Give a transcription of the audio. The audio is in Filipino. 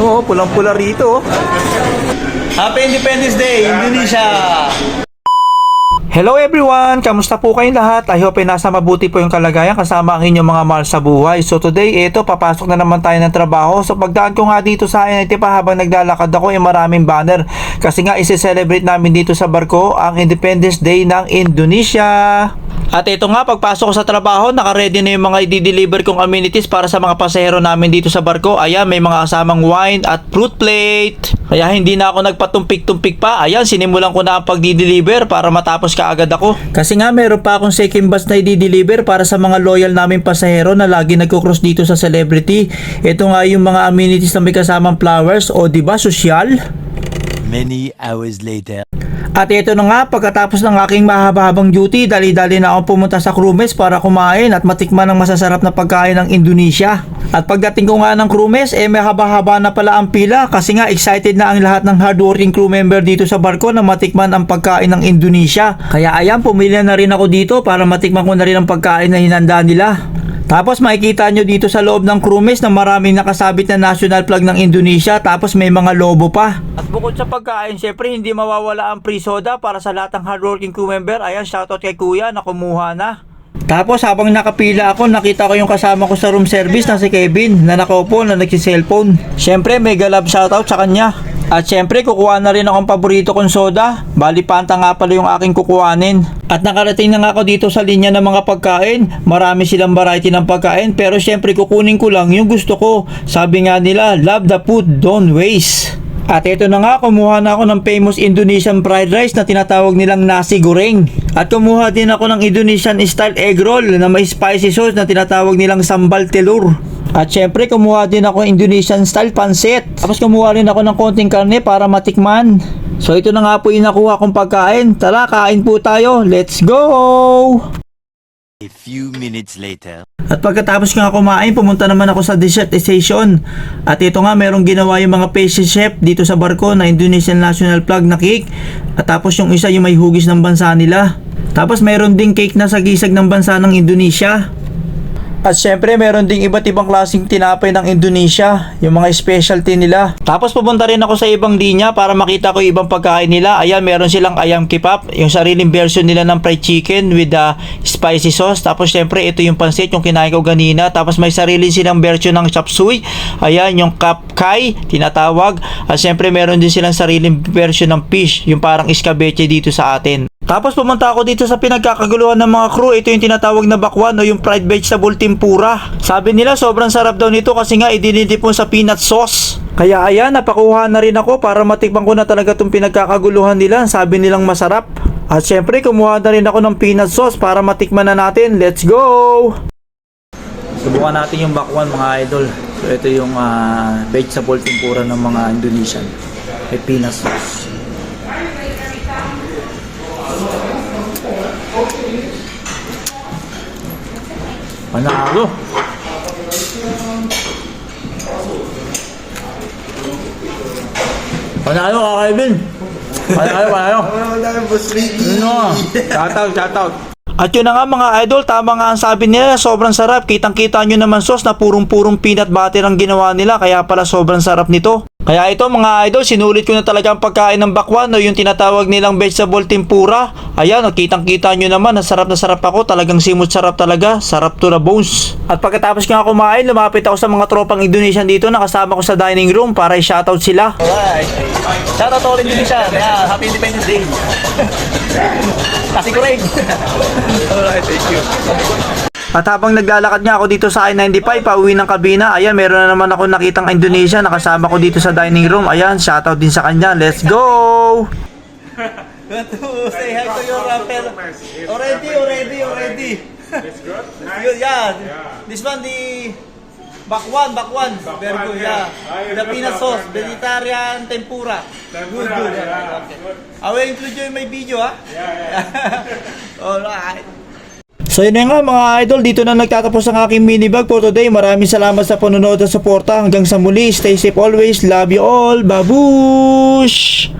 Oo, pulang-pula rito. oh. Happy Independence Day, Indonesia! Hello everyone! Kamusta po kayong lahat? I hope ay nasa mabuti po yung kalagayan kasama ang inyong mga mahal sa buhay. So today, ito, papasok na naman tayo ng trabaho. So pagdaan ko nga dito sa NIT pa habang naglalakad ako, ay maraming banner. Kasi nga, isi-celebrate namin dito sa barko ang Independence Day ng Indonesia. At ito nga, pagpasok ko sa trabaho, naka-ready na yung mga i-deliver kong amenities para sa mga pasahero namin dito sa barko. Ayan, may mga kasamang wine at fruit plate. Kaya hindi na ako nagpatumpik-tumpik pa. Ayan, sinimulan ko na ang pag-deliver para matapos kaagad ako. Kasi nga, meron pa akong second batch na i-deliver para sa mga loyal naming pasahero na lagi nagko-cross dito sa celebrity. Ito nga yung mga amenities na may kasamang flowers o di ba sosyal? Many hours later. At ito na nga, pagkatapos ng aking mahaba-habang duty, dali-dali na akong pumunta sa Crewmess para kumain at matikman ng masasarap na pagkain ng Indonesia. At pagdating ko nga ng Crewmess, eh may haba-haba na pala ang pila kasi nga excited na ang lahat ng hardworking crew member dito sa barko na matikman ang pagkain ng Indonesia. Kaya ayan, pumili na rin ako dito para matikman ko na rin ang pagkain na hinanda nila. Tapos makikita nyo dito sa loob ng crewmess na maraming nakasabit na national flag ng Indonesia tapos may mga lobo pa. At bukod sa pagkain, syempre hindi mawawala ang free soda para sa lahat ng hardworking crew member. Ayan, shoutout kay kuya na kumuha na. Tapos habang nakapila ako, nakita ko yung kasama ko sa room service na si Kevin na nakaupo na nagsiselfone. Syempre, mega love shoutout sa kanya. At syempre, kukuha na rin akong paborito kong soda. Bali, panta nga pala yung aking kukuhanin. At nakarating na nga ako dito sa linya ng mga pagkain. Marami silang variety ng pagkain. Pero syempre, kukunin ko lang yung gusto ko. Sabi nga nila, love the food, don't waste. At ito na nga, kumuha na ako ng famous Indonesian fried rice na tinatawag nilang nasi goreng. At kumuha din ako ng Indonesian style egg roll na may spicy sauce na tinatawag nilang sambal telur. At syempre, kumuha din ako Indonesian style pansit. Tapos kumuha rin ako ng konting karne para matikman. So ito na nga po yung nakuha kong pagkain. Tara, kain po tayo. Let's go! A few minutes later. At pagkatapos nga kumain, pumunta naman ako sa dessert station. At ito nga, merong ginawa yung mga pastry chef dito sa barko na Indonesian National Flag na cake. At tapos yung isa yung may hugis ng bansa nila. Tapos meron ding cake na sagisag ng bansa ng Indonesia. At syempre, meron ding iba't ibang klaseng tinapay ng Indonesia, yung mga specialty nila. Tapos pupunta rin ako sa ibang linya para makita ko yung ibang pagkain nila. Ayan, meron silang ayam kipap, yung sariling version nila ng fried chicken with the spicy sauce. Tapos syempre, ito yung pansit, yung kinain ko ganina. Tapos may sarili silang version ng chop suey. Ayan, yung kapkay, tinatawag. At syempre, meron din silang sariling version ng fish, yung parang iskabeche dito sa atin. Tapos pumunta ako dito sa pinagkakaguluhan ng mga crew. Ito yung tinatawag na bakwan o yung fried vegetable tempura. Sabi nila sobrang sarap daw nito kasi nga idinidipon sa peanut sauce. Kaya ayan, napakuha na rin ako para matikman ko na talaga itong pinagkakaguluhan nila. Sabi nilang masarap. At syempre, kumuha na rin ako ng peanut sauce para matikman na natin. Let's go! Subukan natin yung bakwan mga idol. So ito yung ah, vegetable tempura ng mga Indonesian. May peanut sauce. Panalo. Panalo ka, Kevin. Panalo, panalo. Ano? Shoutout, shoutout. At yun na nga mga idol, tama nga ang sabi nila, sobrang sarap. Kitang-kita nyo naman sauce na purong-purong peanut butter ang ginawa nila, kaya pala sobrang sarap nito. Kaya ito mga idol, sinulit ko na talaga ang pagkain ng bakwan o yung tinatawag nilang vegetable tempura. Ayan, o, kitang-kita nyo naman, na sarap na sarap ako, talagang simut sarap talaga, sarap to the bones. At pagkatapos ko nga kumain, lumapit ako sa mga tropang Indonesian dito, nakasama ko sa dining room para i-shoutout sila. Alright, shoutout all Indonesia, yeah, happy Independence Day. Kasi ko rin. Alright, thank you. At habang naglalakad nga ako dito sa I-95, pauwi ng kabina, ayan, meron na naman ako nakitang Indonesia, nakasama ko dito sa dining room. Ayan, shoutout din sa kanya. Let's go! to say hi to your rapper. Already, already, already. It's good. Nice. Good, yeah. Yeah. This one, the bakwan, bakwan. Very Bakwan, good, yeah. Ah, The masarap, sauce, yeah. vegetarian tempura. Tempura, good, good. yeah. Okay. I will include you in my video, ha? Yeah, yeah. Alright. So yun nga mga idol, dito na nagtatapos ang aking mini vlog for today. Maraming salamat sa panonood at suporta. Hanggang sa muli, stay safe always. Love you all. Babush!